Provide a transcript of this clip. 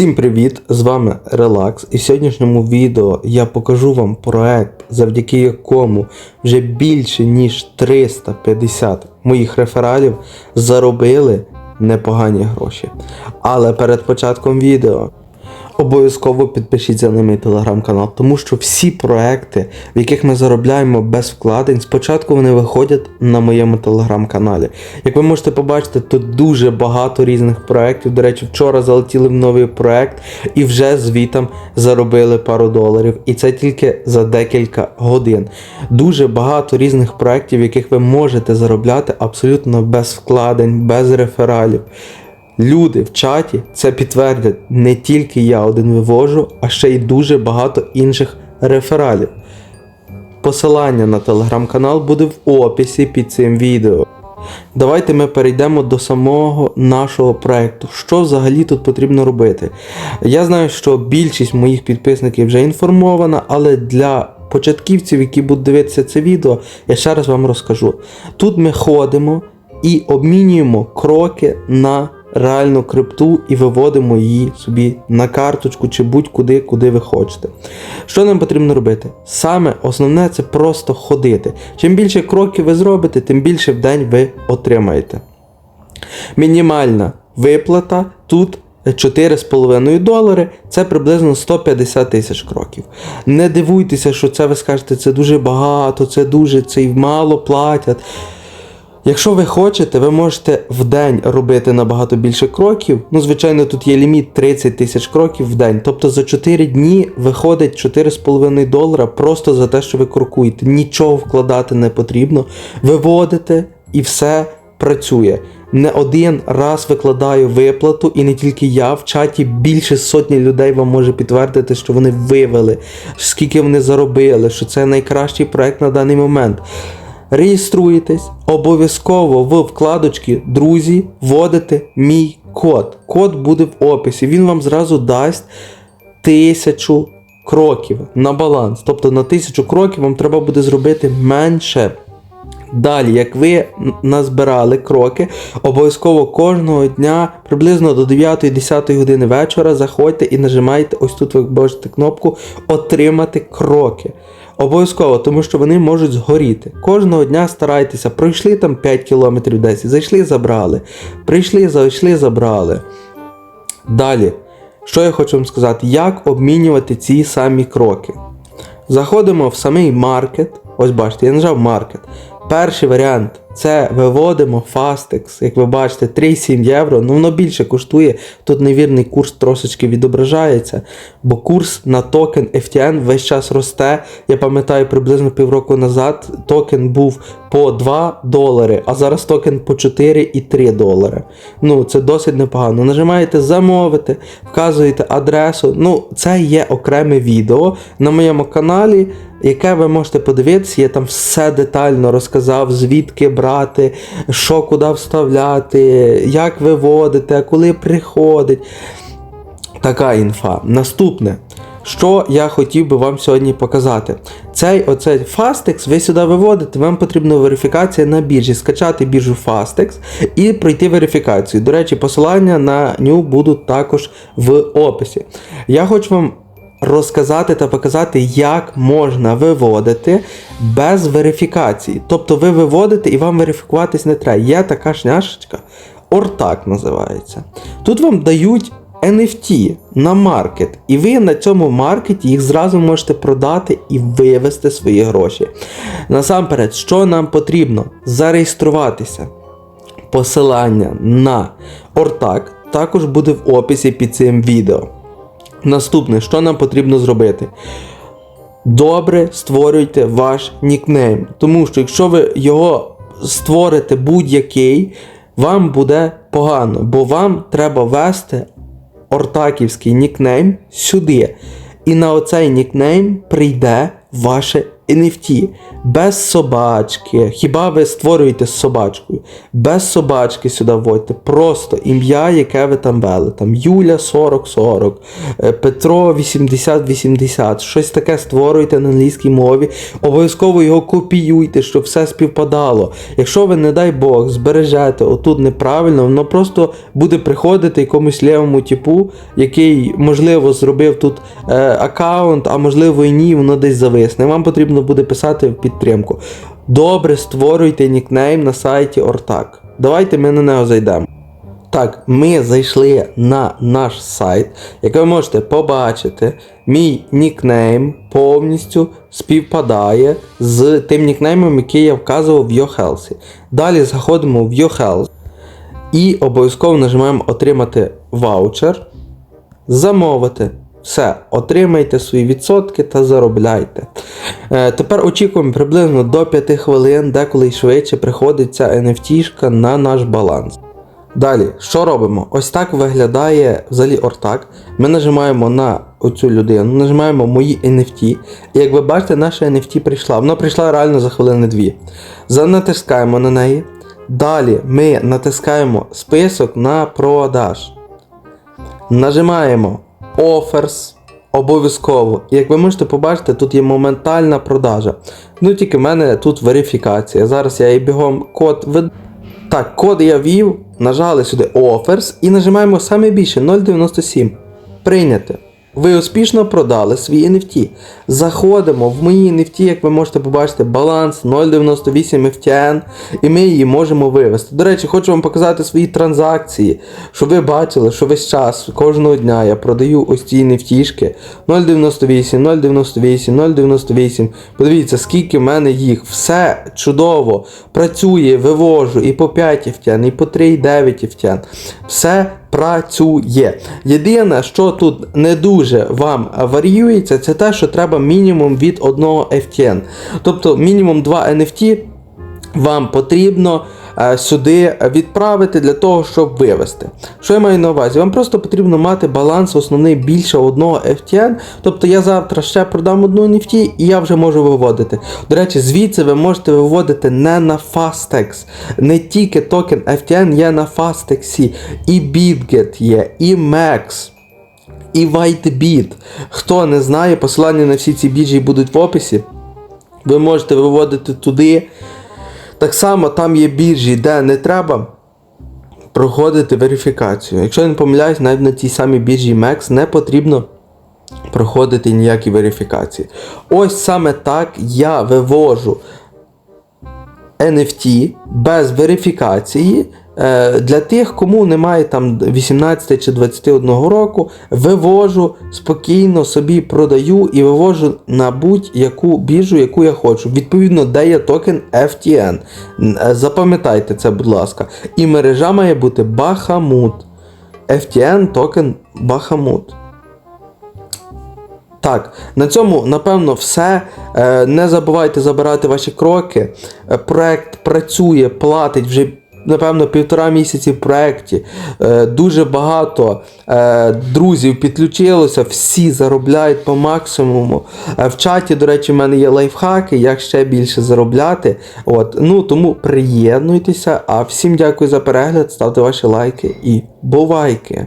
Всім привіт! З вами Релакс. І в сьогоднішньому відео я покажу вам проект, завдяки якому вже більше ніж 350 моїх рефералів заробили непогані гроші. Але перед початком відео обов'язково підпишіться на мій телеграм-канал, тому що всі проекти, в яких ми заробляємо без вкладень, спочатку вони виходять на моєму телеграм-каналі. Як ви можете побачити, тут дуже багато різних проєктів. До речі, вчора залетіли в новий проект і вже звітом заробили пару доларів. І це тільки за декілька годин. Дуже багато різних проєктів, в яких ви можете заробляти абсолютно без вкладень, без рефералів. Люди в чаті це підтвердять не тільки я один вивожу, а ще й дуже багато інших рефералів. Посилання на телеграм-канал буде в описі під цим відео. Давайте ми перейдемо до самого нашого проекту. Що взагалі тут потрібно робити? Я знаю, що більшість моїх підписників вже інформована, але для початківців, які будуть дивитися це відео, я ще раз вам розкажу. Тут ми ходимо і обмінюємо кроки на реальну крипту і виводимо її собі на карточку чи будь-куди, куди ви хочете. Що нам потрібно робити? Саме основне це просто ходити. Чим більше кроків ви зробите, тим більше в день ви отримаєте. Мінімальна виплата тут 4,5 долари це приблизно 150 тисяч кроків. Не дивуйтеся, що це ви скажете, це дуже багато, це дуже це й мало платять. Якщо ви хочете, ви можете в день робити набагато більше кроків. Ну, звичайно, тут є ліміт 30 тисяч кроків в день. Тобто за 4 дні виходить 4,5 долара просто за те, що ви крокуєте. Нічого вкладати не потрібно. Виводите і все працює. Не один раз викладаю виплату, і не тільки я. В чаті більше сотні людей вам може підтвердити, що вони вивели, скільки вони заробили, що це найкращий проект на даний момент. Реєструєтесь, обов'язково в вкладочці Друзі вводите мій код. Код буде в описі. Він вам зразу дасть тисячу кроків на баланс. Тобто на тисячу кроків вам треба буде зробити менше. Далі, як ви назбирали кроки, обов'язково кожного дня приблизно до 9-10 години вечора заходьте і нажимайте ось тут ви бачите кнопку Отримати кроки. Обов'язково, тому що вони можуть згоріти. Кожного дня старайтеся, пройшли там 5 км 10, зайшли, забрали. Прийшли, зайшли, забрали. Далі, що я хочу вам сказати, як обмінювати ці самі кроки. Заходимо в самий маркет. Ось бачите, я нажав маркет. Перший варіант це виводимо Fastex, як ви бачите, 3,7 євро. Ну воно більше коштує. Тут невірний курс трошечки відображається, бо курс на токен FTN весь час росте. Я пам'ятаю, приблизно півроку назад токен був по 2 долари, а зараз токен по 4 і 3 долари. Ну, це досить непогано. Нажимаєте замовити, вказуєте адресу. Ну, це є окреме відео на моєму каналі. Яке ви можете подивитися, я там все детально розказав, звідки брати, що куди вставляти, як виводити, коли приходить. Така інфа. Наступне, що я хотів би вам сьогодні показати. Цей оцей Fastex ви сюди виводите, вам потрібна верифікація на біржі, скачати біржу Fastex і пройти верифікацію. До речі, посилання на нього будуть також в описі. Я хочу вам розказати та показати, як можна виводити без верифікації. Тобто ви виводите і вам верифікуватись не треба. Є така шняшечка, Ортак називається. Тут вам дають. NFT на маркет, і ви на цьому маркеті їх зразу можете продати і вивести свої гроші. Насамперед, що нам потрібно? Зареєструватися. Посилання на Ортак також буде в описі під цим відео. Наступне, що нам потрібно зробити? Добре створюйте ваш нікнейм. Тому що якщо ви його створите будь-який, вам буде погано, бо вам треба ввести ортаківський нікнейм сюди. І на оцей нікнейм прийде ваше NFT без собачки. Хіба ви створюєте з собачкою? Без собачки сюди вводьте. Просто ім'я, яке ви там вели. Там Юля 4040, е, Петро 8080, щось таке створюйте на англійській мові. Обов'язково його копіюйте, щоб все співпадало. Якщо ви, не дай Бог, збережете отут неправильно, воно просто буде приходити якомусь лівому типу, який, можливо, зробив тут е, аккаунт, а можливо і ні, воно десь зависне. Вам потрібно буде писати в підтримку. Добре, створюйте нікнейм на сайті Ортак. Давайте ми на нього зайдемо. Так, ми зайшли на наш сайт, як ви можете побачити, мій нікнейм повністю співпадає з тим нікнеймом, який я вказував в YouHealth. Далі заходимо в YouHealth і обов'язково нажимаємо Отримати ваучер, замовити. Все, отримайте свої відсотки та заробляйте. Е, тепер очікуємо приблизно до 5 хвилин, деколи й швидше приходить ця NFT на наш баланс. Далі, що робимо? Ось так виглядає взагалі ортак. Ми нажимаємо на оцю людину, нажимаємо мої NFT. І як ви бачите, наша NFT прийшла. Вона прийшла реально за хвилини дві. Занатискаємо на неї. Далі ми натискаємо список на продаж. Нажимаємо Offers. Обов'язково. Як ви можете побачити, тут є моментальна продажа. Ну тільки в мене тут верифікація. Зараз я і бігом код введу. Так, код я ввів, нажали сюди Offers і нажимаємо саме більше 0,97. Прийняти. Ви успішно продали свій NFT. Заходимо в мої NFT, як ви можете побачити, баланс 0,98 FTN, і ми її можемо вивести. До речі, хочу вам показати свої транзакції, щоб ви бачили, що весь час, кожного дня я продаю ось ці NFT. 0,98, 0,98, 0,98. Подивіться, скільки в мене їх. Все чудово. Працює, вивожу і по 5 FTN, і по 3,9 FTN. Все працює. Єдине, що тут не дуже вам варіюється, це те, що треба мінімум від одного FTN. Тобто мінімум 2 NFT вам потрібно сюди відправити для того, щоб вивести. Що я маю на увазі? Вам просто потрібно мати баланс основний більше одного FTN. Тобто я завтра ще продам одну NFT і я вже можу виводити. До речі, звідси ви можете виводити не на Fastex. Не тільки токен FTN є на Fastex, і BitGet є, і Max. І WhiteBit. Хто не знає, посилання на всі ці біржі будуть в описі. Ви можете виводити туди. Так само там є біржі, де не треба проходити верифікацію. Якщо я не помиляюсь, навіть на тій самій біржі MEX не потрібно проходити ніякі верифікації. Ось саме так я вивожу NFT без верифікації. Е, Для тих, кому немає там 18 чи 21 року, вивожу спокійно собі продаю і вивожу на будь-яку біржу, яку я хочу. Відповідно, де є токен FTN. Е, Запам'ятайте це, будь ласка. І мережа має бути Bahamut. FTN токен Bahamut. Так, на цьому напевно все. Е, Не забувайте забирати ваші кроки. Проект працює, платить вже. Напевно, півтора місяці в проєкті. Е, дуже багато е, друзів підключилося, всі заробляють по максимуму. Е, в чаті, до речі, в мене є лайфхаки, як ще більше заробляти. От, ну, тому приєднуйтеся. А всім дякую за перегляд, ставте ваші лайки і бувайки!